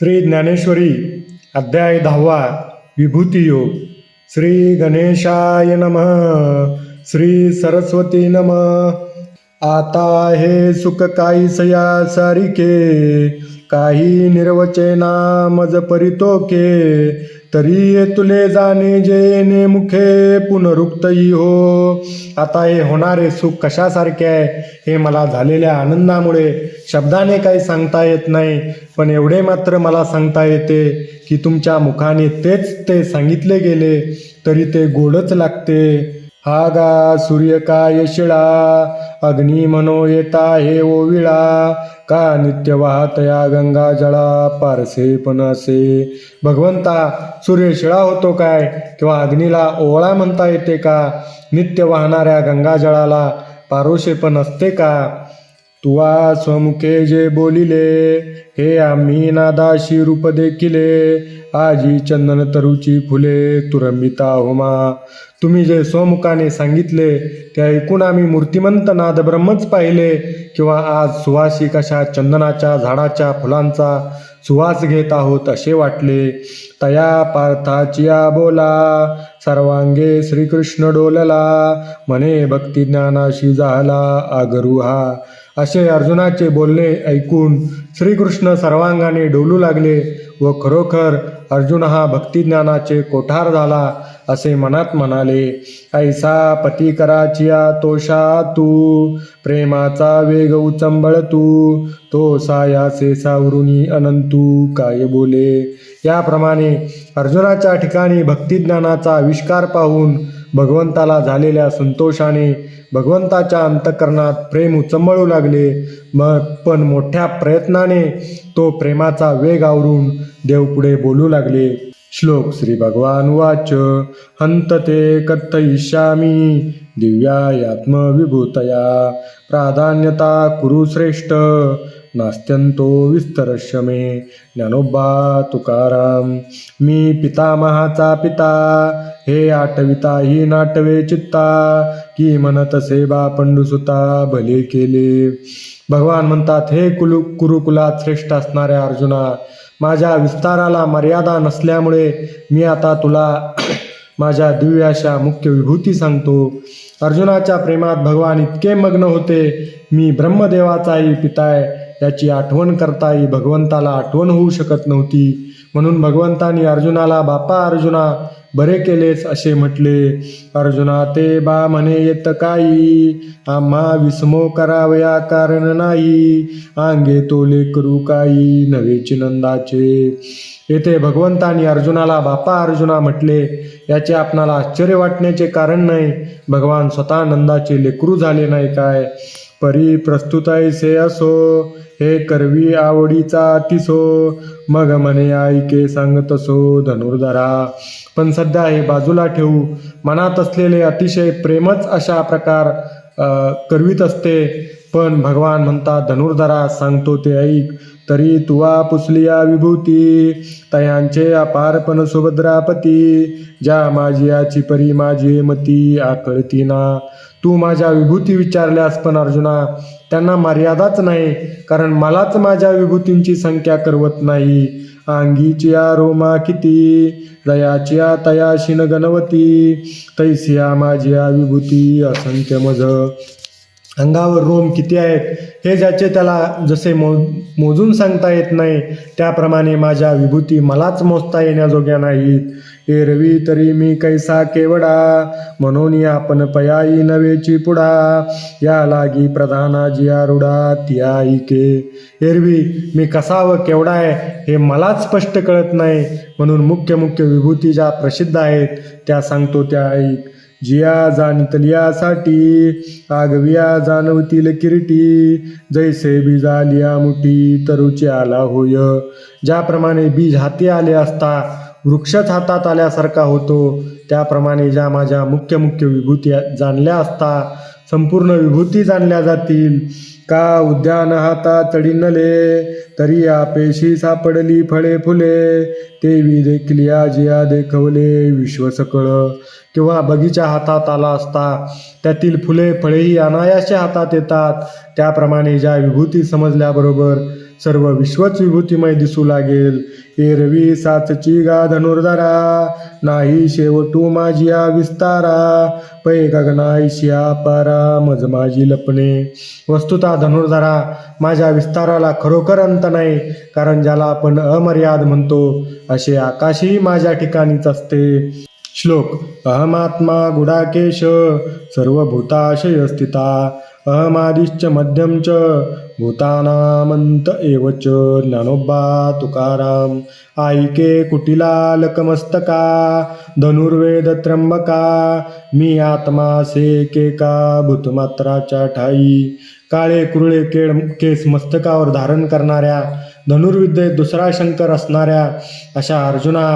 श्री ज्ञानेश्वरी अध्याय दहावा विभूती योग. श्री गणेशाय नमः. श्री सरस्वती नमः. आता हे सुख काही सया सारिके. काही निर्वचना मज परितोके तरी ये तुले जाणे जेने मुखे पुनरुक्तही हो. आता हे होणारे सुख कशासारखे आहे हे मला झालेल्या आनंदामुळे शब्दाने काही सांगता येत नाही पण एवढे मात्र मला सांगता येते की तुमच्या मुखाने तेच ते सांगितले गेले तरी ते गोडच लागते. हा गा सूर्य का अग्नी मनो येता हे ओविळा का नित्य वाहतया गंगा जळा पारसे पण असे. भगवंता सूर्य शिळा होतो काय? किंवा अग्नीला ओवळा म्हणता येते का? नित्य वाहणाऱ्या गंगाजळाला पारोशे पण असते का? तुवा स्वमुखे जे बोलिले हे आम्ही नादाशी रूप देखिले. आजी चंदन तरुची फुले तुरंबिता होमा. तुम्ही जे स्वमुखाने सांगितले ते ऐकून आम्ही मूर्तिमंत नाद ब्रह्मच पाहिले किंवा आज सुवासिक अशा चंदनाच्या झाडाच्या फुलांचा सुवास घेत आहोत असे वाटले. तया पार्थाचिया बोला सर्वांगे श्रीकृष्ण डोलला म्हणे भक्ती ज्ञानाशी झाला आगरुहा असे अर्जुनाचे बोलणे ऐकून श्रीकृष्ण सर्वांगाने डोलू लागले व खरोखर अर्जुन हा भक्तिज्ञानाचे कोठार झाला असे मनात म्हणाले ऐसा पती कराचिया तोषा तू प्रेमाचा वेग उचंबळ तू तो सायासे सावरुणी अनंतू काय बोले? याप्रमाणे अर्जुनाच्या ठिकाणी भक्तिज्ञानाचा आविष्कार पाहून भगवंताला झालेल्या संतोषाने भगवंताच्या अंतकरणात प्रेम उचंबळू लागले. मग पण मोठ्या प्रयत्नाने तो प्रेमाचा वेग आवरून देव पुढे बोलू लागले. श्लोक श्री भगवान वाच हंत ते कथयिष्यामी दिव्यायात्मविभूतया. प्राधान्यता कुरु श्रेष्ठ नास्त्यंतो विस्तरश्य मे। ज्ञानोबा तुकाराम। मी पितामहाचा पिता। हे आठविता ही नाटवे चित्ता। की म्हणत सेवा पंडुसुता भले केले। भगवान म्हणतात हे कुलु कुरुकुलात श्रेष्ठ असणाऱ्या अर्जुना माझ्या विस्ताराला मर्यादा नसल्यामुळे मी आता तुला माझ्या दिव्याशा मुख्य विभूती सांगतो. अर्जुनाच्या प्रेमात भगवान इतके मग्न होते मी ब्रह्मदेवाचाही पिताय याची आठवण करताही भगवंताला आठवण होऊ शकत नव्हती. म्हणून भगवंतानी अर्जुनाला बापा अर्जुना बरे केलेच असे म्हटले. अर्जुना ते बा म्हणे येत काही. आम्हा विस्मो करावया कारण नाही. आंगे तोले करू काही नवेची नंदाचे. येथे भगवंतानी अर्जुनाला बापा अर्जुना म्हटले. याचे आपणाला आश्चर्य वाटण्याचे कारण नाही. भगवान स्वतः नंदाचे लेकरू झाले नाही काय? परी प्रस्तुतायसे असो हे करवी आवडीचा अतिसो. मग म्हणे ऐके सांगतसो धनुर्धरा. पण सध्या हे बाजूला ठेवू. मनात असलेले अतिशय प्रेमच अशा प्रकार करवीत असते. पण भगवान म्हणतात धनुर्धरा सांगतो ते ऐक तरी तुवा पुसलिया विभूती तयांचे अपारपण सुभद्रापती ज्या माझी याची परी माझी मती आकळती ना. तू माझ्या विभूती विचारल्यास पण अर्जुना त्यांना मर्यादाच नाही कारण मलाच माझ्या विभूतींची संख्या करवत नाही. अंगीची या रोमा किती दयाची या तयाशीन गणवती तैसिया माझी या विभूती असंख्य मज अंगावर रोम किती आहेत हे ज्याचे त्याला जसे मो मोजून सांगता येत नाही त्याप्रमाणे माझ्या विभूती मलाच मोजता येण्याजोग्या नाहीत. एरवी तरी मी कैसा केवडा म्हणून आपण पयाई नवेची पुढा या लागी प्रधाना जिया रुडा तियाई के. एरवी मी कसा व केवढा आहे हे मलाच स्पष्ट कळत नाही म्हणून मुख्य मुख्य विभूती ज्या प्रसिद्ध आहेत त्या सांगतो त्या ऐक जिया जाणितलियासाठी आगविया जाणवतील किरीटी. जैसे बीज आलिया मुठी तरुची आला होय. ज्याप्रमाणे बीज हाती आले असता वृक्षच हातात आल्यासारखा होतो. त्याप्रमाणे ज्या माझ्या मुख्य मुख्य विभूती जाणल्या असता संपूर्ण विभूती जाणल्या जातील. का उद्यान हाता चढिनले तरी आपेशी सापडली फळे फुले. तेवी देखील या जिया देखवले विश्व सकळ. किंवा बगीचा हातात आला असता त्यातील फुले फळेही अनायासे हातात येतात. त्याप्रमाणे ज्या विभूती समजल्याबरोबर सर्व विश्वच विभूतिमय दिसू लागेल. एरवी साचची गा धनुर्धरा नाही शेवटू माझिया विस्तारा. पै गगनाईशिया पारा मज माझी लपणे. वस्तुता धनुर्धरा माझ्या विस्ताराला खरोखर अंत नाही कारण ज्याला आपण अमर्याद म्हणतो असे आकाशही माझ्या ठिकाणीच असते. श्लोक अहमात्मा गुडाकेश सर्वभूताशय स्थिता अहमादिश्च मध्यम च भूतानामंत एवच ज्ञानोबा तुकाराम। आईके कुटिला लकमस्तका धनुर्वेद त्र्यंबका मी आत्मा से केका भूतमात्राच्या ठाई। काळे कुरळे केळ केस मस्तकावर धारण करणाऱ्या धनुर्विद्येत दुसरा शंकर असणाऱ्या अशा अर्जुना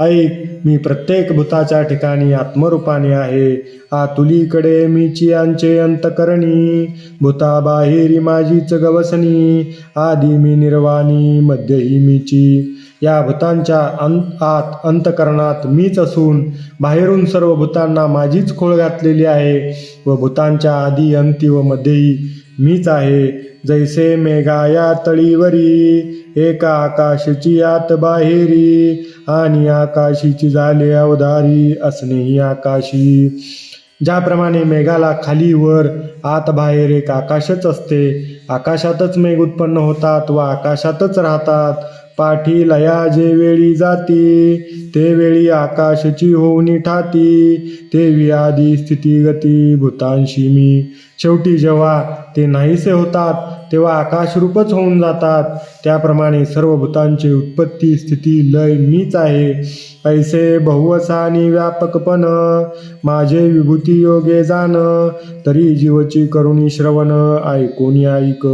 ऐक मी प्रत्येक भूताच्या ठिकाणी आत्मरूपाने आहे. आतुलीकडे मीची यांचे अंतकरणी भूता बाहेरी माझीच गवसनी आधी मी निर्वाणी मध्यही मीची. या भूतांच्या अंत आत अंतकरणात मीच असून बाहेरून सर्व भूतांना माझीच खोळ घातलेली आहे व भूतांच्या आधी अंती व मध्येही मीच आहे. जैसे मेघाया तळीवरी एका आकाशाची आत बाहेरी आणि आकाशीची झाले अवधारी असणेही आकाशी. ज्याप्रमाणे मेघाला खाली वर आत बाहेर एक आकाशच असते. आकाशातच मेघ उत्पन्न होतात व आकाशातच राहतात. पाठी लया जे वेळी जाती ते वेळी आकाशची होऊनी ठाती. ते आधी स्थिती गती भूतांशी मी. शेवटी जेव्हा ते नाहीसे होतात तेव्हा आकाशरूपच होऊन जातात. त्याप्रमाणे सर्व भूतांची उत्पत्ती स्थिती लय मीच आहे. पैसे बहुवसानी व्यापकपण माझे विभूती योगे जाण. तरी जीवची करुणी श्रवण ऐकोनी ऐक.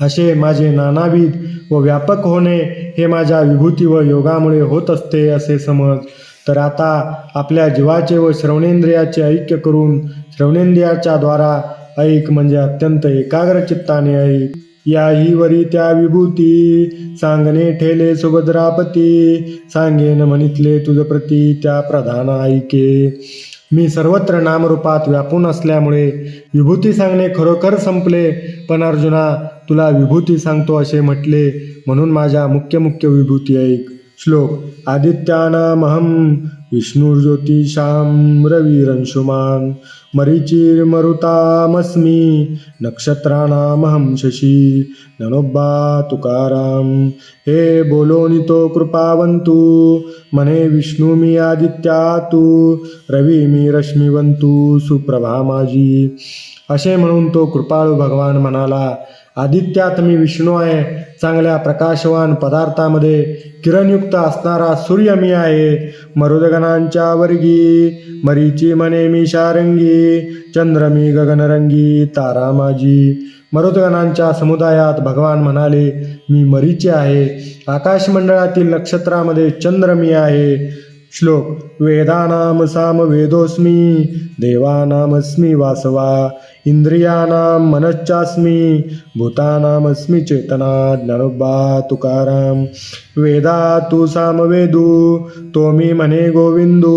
असे माझे नानाविध व व्यापक होणे हे माझ्या विभूती व योगामुळे होत असते असे समज. तर आता आपल्या जीवाचे व श्रवणेंद्रियाचे ऐक्य करून श्रवणेंद्रियाच्या द्वारा ऐक म्हणजे अत्यंत एकाग्र चित्ताने ऐक. याही वरी त्या विभूती सांगणे ठेले सुभद्रापती सांगेन म्हणितले तुझ प्रती त्या प्रधान ऐके मी सर्वत्र नामरूपात व्यापून असल्यामुळे विभूती सांगणे खरोखर संपले. पण अर्जुना तुला विभूती सांगतो असे म्हटले म्हणून माझ्या मुख्य मुख्य विभूती ऐक. श्लोक आदित्यानामहम विष्णुर्ज्योतिषां रविरंशुमान् मरीचिर्मरुतामस्मि नक्षत्राणामहं शशी ननोब्बा तुकाराम हे बोलोनितो कृपावंतु मने विष्णु मी आदित्या तू रवी मी रश्मिवंतू सुप्रभा माझी असे म्हणून तो कृपाळू भगवान म्हणाला आदित्यात मी विष्णू आहे. चांगल्या प्रकाशवान पदार्थामध्ये किरणयुक्त असणारा सूर्य मी आहे. मरुदगणांच्या वर्गी मरीची मने मी शारंगी चंद्र मी गगनरंगी तारा माझी. मरुदगणांच्या समुदायात भगवान म्हणाले मी मरीचे आहे. आकाशमंडळातील नक्षत्रामध्ये चंद्र मी आहे. श्लोक. वेदानाम साम वेदोस्मी देवानामस्मी वासवा इंद्रियानां मनश्चास्मी भूतानामस्मी चेतना ज्ञानोबा तुकाराम वेदा तू सामवेदू तो मी म्हणे गोविंदू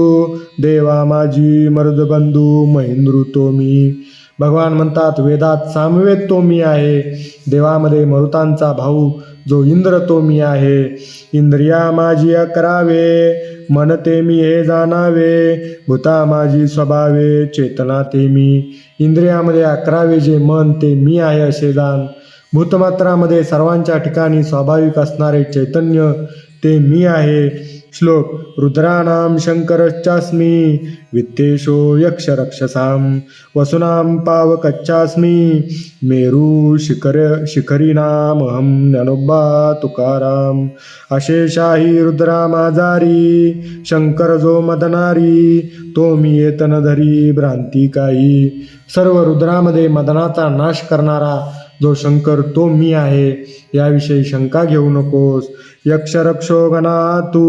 देवा माझी मर्दबंधू महेंद्रू तो मी भगवान म्हणतात वेदात सामवेद तो मी आहे. देवामध्ये मरुतांचा भाऊ जो इंद्र तो मी आहे इंद्रिया माझी अकरावे मन ते मी हे जाणावे भूता माझी स्वभावे चेतना ते मी. इंद्रियामध्ये अकरावे जे मन ते मी आहे असे जाण. भूतमात्रामध्ये सर्वांच्या ठिकाणी स्वाभाविक असणारे चैतन्य ते मी आहे. श्लोक रुद्राणां शङ्करश्चास्मि वित्तेशो यक्षरक्षसां वसुनां पावकच्चास्मि मेरुशिखर शिखर शिखरीनामहं तुकाराम् तुकाराम अशेषाही रुद्रा माझारी शंकर जो मदनारी तो मी येतन सर्व रुद्रामध्ये मदनाचा नाश करणारा जो शंकर तो मी आहे याविषयी शंका घेऊ नकोस. यक्षरक्षो गणा तू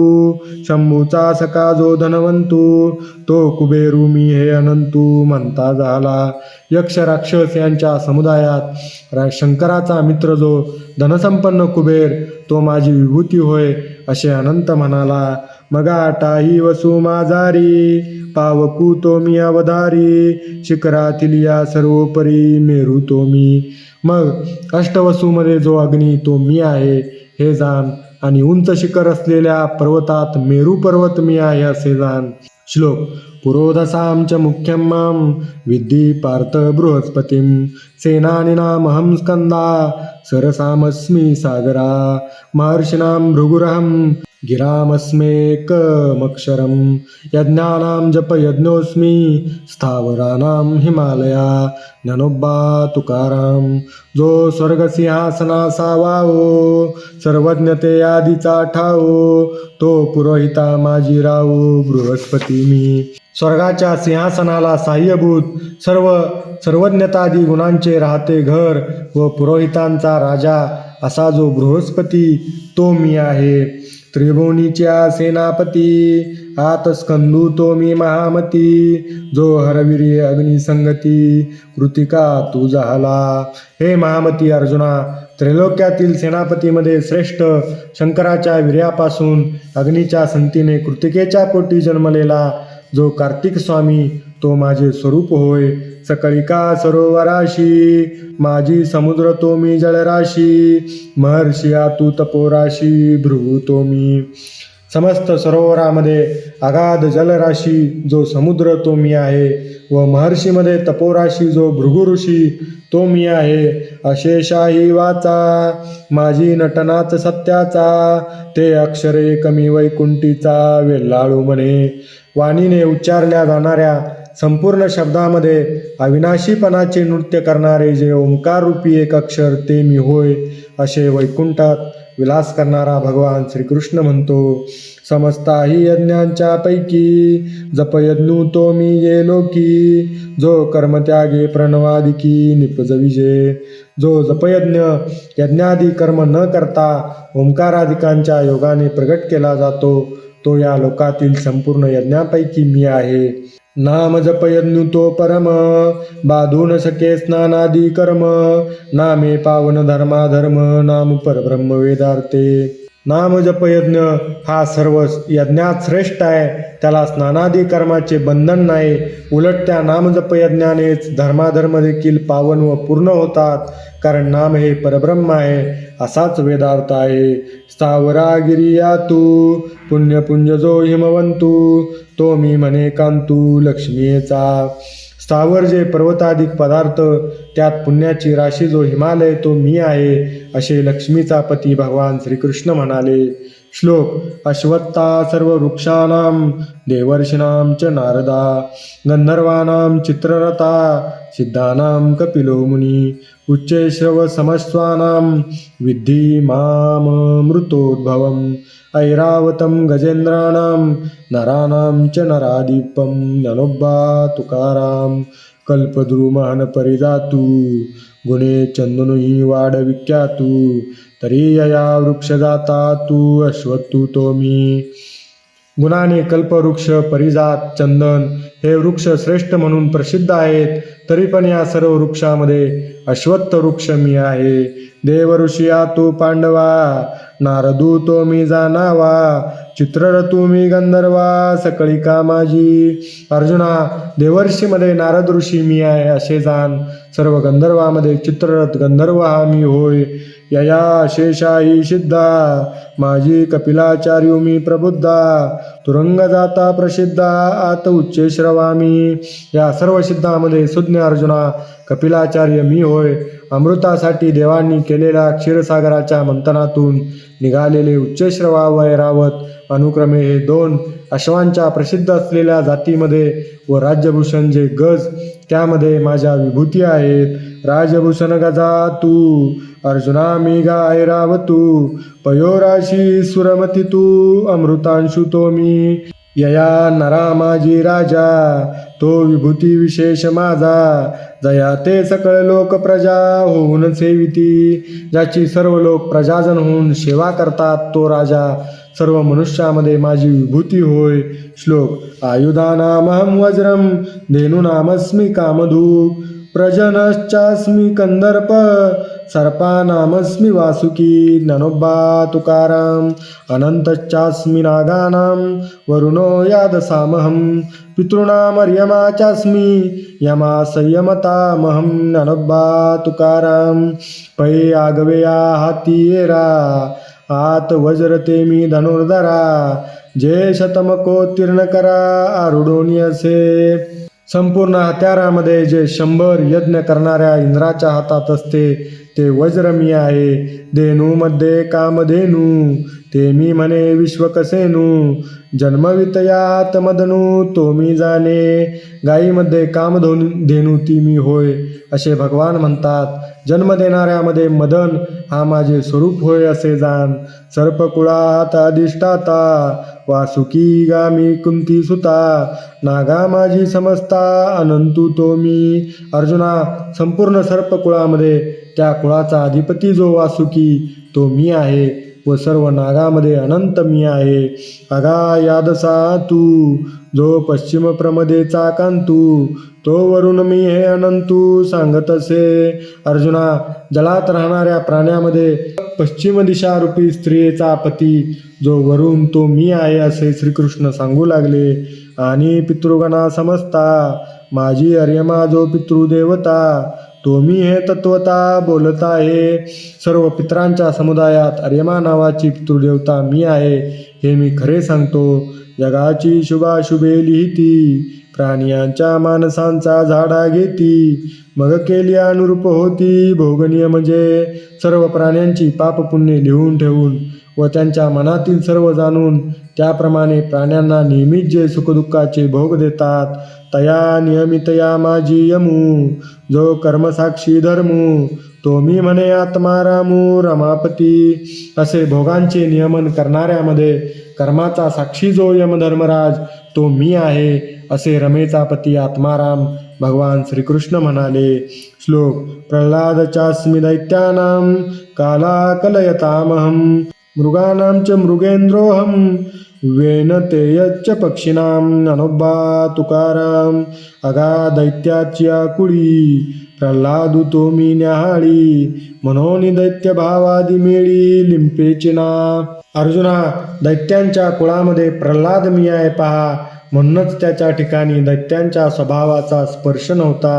शंभूचा सका जो धनवंतू तो कुबेरू मी हे अनंतू म्हणता झाला. यक्ष राक्षस यांच्या समुदायात रा शंकराचा मित्र जो धनसंपन्न कुबेर तो माझी विभूती होय असे अनंत म्हणाला. मगाटाही वसू माझारी पावकू तो मी अवधारी शिखरातील या सर्वोपरी मेरू तो मी. मग अष्टवसूमध्ये जो अग्नी तो मी आहे हे जाण. आणि उंच शिखर असलेल्या पर्वतात मेरू पर्वत मी आहे असे जाण. श्लोक पुरोधसां च मुख्यं मां विद्धि पार्थ बृहस्पतिं सेनानिनामहं स्कन्दा सरसामस्मि सागरा महर्षिणां भृगुरहं गिरामस्मेकमक्षरं यज्ञानां जपयज्ञोऽस्मि स्थावराणां हिमालया ज्ञानोबा तुकाराम जो स्वर्गसिंहासनासावाओ सर्वज्ञते आदीचा ठाओ तो पुरोहिता माझी राओ बृहस्पती मी स्वर्गाच्या सिंहासनाला साह्यभूत सर्व सर्वज्ञतादी गुणांचे राहते घर व पुरोहितांचा राजा असा जो बृहस्पती तो मी आहे. त्रिभुवनीच्या सेनापती आत स्कंदू तो मी महामती. जो हरविरी अग्निसंगती कृतिका तू झाला हे महामती अर्जुना त्रैलोक्यातील सेनापतीमध्ये श्रेष्ठ शंकराच्या वीर्यापासून अग्नीच्या संतीने कृतिकेच्या पोटी जन्मलेला जो कार्तिक स्वामी तो माझे स्वरूप होय. सकळिका सरोवराशी माझी समुद्र तो मी जलराशी महर्षिया तू तपोराशी भृगू तो मी. समस्त सरोवरामध्ये अगाध जलराशी जो समुद्र तो मी आहे व महर्षीमध्ये तपोराशी जो भृगु ऋषी तो मी आहे. अशेषाही वाचा माझी नटनाच सत्याचा ते अक्षरे कमी वैकुंठीचा वेल्लाळू म्हणे. वाणीने उच्चारल्या जाणाऱ्या संपूर्ण शब्दामध्ये अविनाशीपणाचे नृत्य करणारे जे ओंकार रूपी एक अक्षर ते मी होय असे वैकुंठात विलास करणारा भगवान श्रीकृष्ण म्हणतो. समस्ताही यज्ञांच्या पैकी जपयज्ञू तो मी ये लोकी जो कर्मत्यागे प्रणवादिकी निपज विजे जो जपयज्ञ यज्ञादी कर्म न करता ओंकारादिकांच्या योगाने प्रगट केला जातो तो या लोकातील संपूर्ण यज्ञापैकी मी आहे. नाम जपयज्ञ तो परम बाधून सके स्नानादी कर्म नामे पावन धर्माधर्म नाम परब्रह्म वेदार्थे. नामजपयज्ञ हा सर्व यज्ञात श्रेष्ठ आहे. त्याला स्नानादी कर्माचे बंधन नाही. उलट त्या नामजपयज्ञानेच धर्माधर्म देखील पावन व पूर्ण होतात कारण नाम हे परब्रह्म आहे असाच वेदार्थ आहे. स्थावरागिरिया तू पुण्यपुंज जो हिमवंतू तो मी म्हणे कांतू लक्ष्मीचा. स्थावर जे पर्वताधिक पदार्थ त्यात पुण्याची राशी जो हिमालय तो मी आहे. असे लक्ष्मीचा पती भगवान श्रीकृष्ण म्हणाले श्लोक अश्वत्था सर्व वृक्षाणां देवर्षीणां च नारदा गंधर्वाणां चित्ररथा सिद्धानां कपिलो मुनी उच्चे विद्धि माममृतोद्भवम् ऐरावतं गजेन्द्राणां नराणां च नरादीपं ननोब्बा तुकाराम कल्पद्रुमहन परिजातु गुणे चंदनुही वाढ विख्यातू. तरी यया वृक्ष जाता तू अश्वत्तू तो मी. गुणाने कल्पवृक्ष परिजात चंदन हे वृक्ष श्रेष्ठ म्हणून प्रसिद्ध आहेत. तरी पण या सर्व वृक्षामध्ये अश्वत्थ वृक्ष मी आहे. देव ऋषिया तू पांडवा नारदू तो मी जाणावा चित्ररतू मी गंधर्वा सकळी माझी. अर्जुना देवर्षीमध्ये नारद ऋषी मी आहे असे जाण. सर्व गंधर्वामध्ये चित्ररथ गंधर्व हा मी होय. यया शेषाही सिद्धा माझी कपिलाचार्यू मी प्रबुद्धा तुरंग जाता प्रसिद्धा आत उच्चे श्रवामी. या सर्व सिद्धामध्ये सुज्ञ अर्जुना कपिलाचार्य मी होय. अमृतासाठी देवांनी केलेल्या क्षीरसागराच्या मंथनातून निघालेले उच्चश्रवा व अनुक्रमे हे दोन अश्वांच्या प्रसिद्ध असलेल्या जातीमध्ये व राज्यभूषण जे गज त्यामध्ये माझ्या विभूती आहेत. राजभूषण गजा तू अर्जुना मी गायराव तू पयोराशी सुरमती तू अमृतांशु तो मी. यया नरा माझी राजा तो विभूती विशेष माझा. जया ते सकळ लोक प्रजा होऊन सेविती. ज्याची सर्व लोक प्रजाजन होऊन सेवा करतात तो राजा. सर्व मनुष्यामध्ये माझी विभूती होय. श्लोक आयुधानामहम वज्रम धेनुनामस्मी कामधू प्रजनश्चास्मि कंदर्प सर्पानामस्मि वासुकी ज्ञानोबा तुकाराम अनंतश्चास्मी नागानां वरुणो यादसामहं पितॄणामर्यमा चास्मि यमा संयमतामहं ननोब्बा तुकाराम पै आगवेया हातीयेरा आत वज्रते मी धनुर्धरा जे शतमकोत्तीर्ण करा आरुडोनी असे संपूर्ण हत्यारामध्ये जे शंभर यज्ञ करणाऱ्या इंद्राच्या हातात असते ते वज्र मी आहे धेनूमध्ये कामधेनू ते मी म्हणे विश्व विश्वकसेनू जन्मवितयात मदनू तो मी जाणे. गायीमध्ये कामधोन धेनू ती मी होय असे भगवान म्हणतात. जन्म देणाऱ्यामध्ये मदन हा माझे स्वरूप होय असे जाण. सर्पकुळात अधिष्ठाता वासुकी गामी कुंती सुता. नागा माझी समजता अनंतू तो मी. अर्जुना संपूर्ण सर्पकुळामध्ये त्या कुळाचा अधिपती जो वासुकी तो मी आहे व सर्व नागामध्ये अनंत मी आहे. अगा यादसा तू जो पश्चिम प्रमदेचा कांतू तो वरून मी हे अनंतू सांगत असे अर्जुना जलात राहणाऱ्या प्राण्यामध्ये पश्चिम दिशारूपी स्त्रियेचा पती जो वरून तो मी आहे असे श्रीकृष्ण सांगू लागले. आणि पितृगणा समजता माझी अर्यमा जो पितृदेवता तो मी हे तत्वता बोलत आहे. सर्व पितरांच्या समुदायात अर्यमा नावाची पितृदेवता मी आहे हे मी खरे सांगतो. जगाची शुभाशुभे लिहिती प्राणियांच्या मानसांचा झाडा घेती. मग केली अनुरूप होती भोगनीय म्हणजे सर्व प्राण्यांची पापपुण्ये लिहून ठेवून व त्यांच्या मनातील सर्व जाणून त्याप्रमाणे प्राण्यांना नेहमीच जे सुखदुःखाचे भोग देतात तया नियमितया माझी यमू. जो कर्मसाक्षी धर्मू तो मी म्हणे आत्मा रामू रमापती. असे भोगांचे नियमन करणाऱ्यामध्ये कर्माचा साक्षी जो यमधर्मराज तो मी आहे असे रमेचा पती आत्माराम भगवान श्रीकृष्ण म्हणाले श्लोक प्रल्हादचास्मि स्मिदैत्यानां काला कलयतामहम मृगाणां च मृगेन्द्रोऽहं वेनतेयच्च पक्षिणां अनोबा तुकाराम अगा दैत्याच्या कुळी प्रल्हादू तो मी न्याहाळी म्हणून दैत्यभावादि मेळी लिंपेचिना अर्जुना दैत्यांच्या कुळामध्ये प्रल्हाद मी आहे पहा म्हणूनच त्याच्या ठिकाणी दैत्यांच्या स्वभावाचा स्पर्श नव्हता।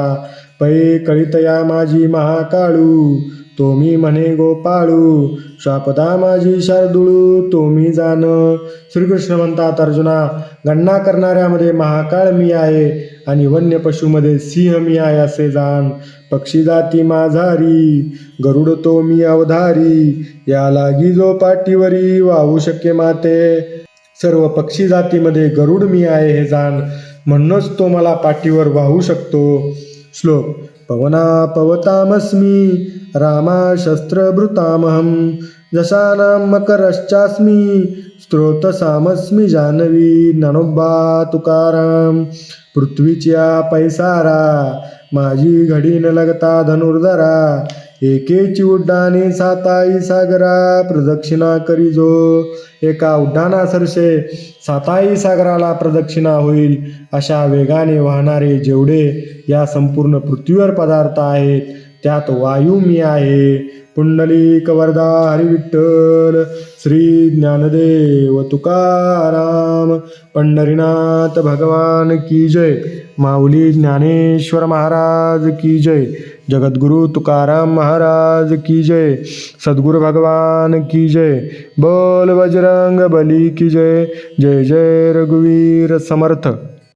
पै कळितया माझी महाकाळू तो मी म्हणे गोपाळू श्वापदा माझी शार्दुळू तो मी जाण. श्रीकृष्ण म्हणतात अर्जुना गणना करणाऱ्यामध्ये महाकाळ मी आहे आणि वन्य पशुमध्ये सिंह मी आहे असे जाण. पक्षी जाती माझारी गरुड तो मी अवधारी या लागी जो पाठीवरी वाहू शक्य माते. सर्व पक्षी जातीमध्ये गरुड मी आहे हे जाण म्हणूनच तो मला पाठीवर वाहू शकतो. श्लोक पवना पवतामस्मी रामा शस्त्रभृतामहं जशानां मकरश्चास्मि स्त्रोतसामस्मि जानवी ज्ञानोबा तुकाराम पृथ्वीच्या पैसारा माझी घडी न लगता धनुर्धरा एकेची उड्डाणे साताई सागरा प्रदक्षिणा करीजो एका उड्डाणासरसे साताई सागराला प्रदक्षिणा होईल अशा वेगाने वाहणारे जेवढे या संपूर्ण पृथ्वीवर पदार्थ आहेत त्यात वायू मी आहे. पुंडलिक वरदा हरिविठ्ठल श्री ज्ञानदेव तुकाराम पंढरीनाथ भगवान की जय. माऊली ज्ञानेश्वर महाराज की जय. जगद्गुरु तुकाराम महाराज की जय. सद्गुरु भगवान की जय. बोल बजरंग बली की जय. जय जय रघुवीर समर्थ.